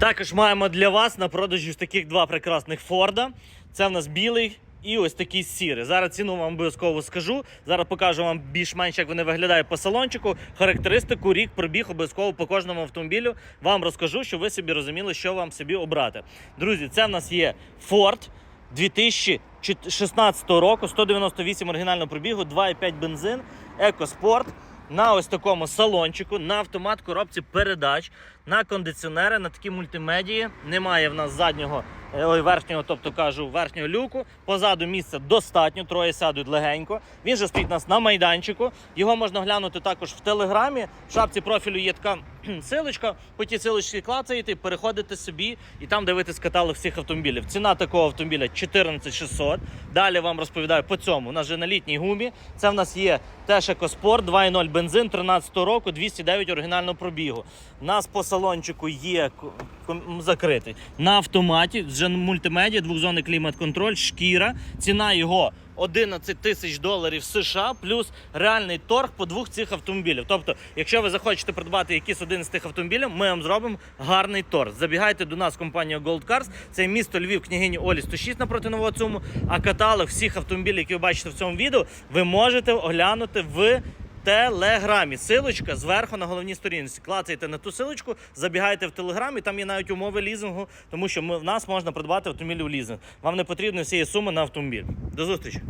Також маємо для вас на продажі таких два прекрасних Форда. Це в нас білий і ось такий сірий. Зараз ціну вам обов'язково скажу. Зараз покажу вам більш-менш, як вони виглядають по салончику, характеристику, рік, пробіг обов'язково по кожному автомобілю. Вам розкажу, щоб ви собі розуміли, що вам собі обрати. Друзі, це в нас є Ford 2016 року, 198 оригінального пробігу, 2,5 бензин, екоспорт. На ось такому салончику, на автомат коробці передач, на кондиціонери, на такі мультимедії. Немає в нас заднього ой, верхнього, тобто кажу, верхнього люку. Позаду місця достатньо, троє сядуть легенько. Він же стоїть у нас на майданчику. Його можна глянути також в телеграмі. В шапці профілю є така силочка. По тій силочці клацаєте, переходите собі і там дивитесь каталог всіх автомобілів. Ціна такого автомобіля 14600. Далі вам розповідаю по цьому. У нас же на літній гумі. Це в нас є теж екоспорт, 2.0 бензин 13 року, 209 оригінального пробігу. У нас по салончику є закритий. На автоматі вже мультимедіа, двохзонний клімат-контроль, шкіра. Ціна його 11 тисяч доларів США, плюс реальний торг по двох цих автомобілів. Тобто, якщо ви захочете придбати якийсь один з тих автомобілів, ми вам зробимо гарний торг. Забігайте до нас, компанія Gold Cars. Це місто Львів, княгині Олі 106 напроти Нового Цуму. А каталог всіх автомобілів, які ви бачите в цьому відео, ви можете оглянути в телеграмі. Силочка зверху на головній сторінці. Клацайте на ту силочку, забігайте в телеграмі. Там є навіть умови лізингу, тому що ми в нас можна придбати автомобіль у лізинг. Вам не потрібно всієї суми на автомобіль. До зустрічі.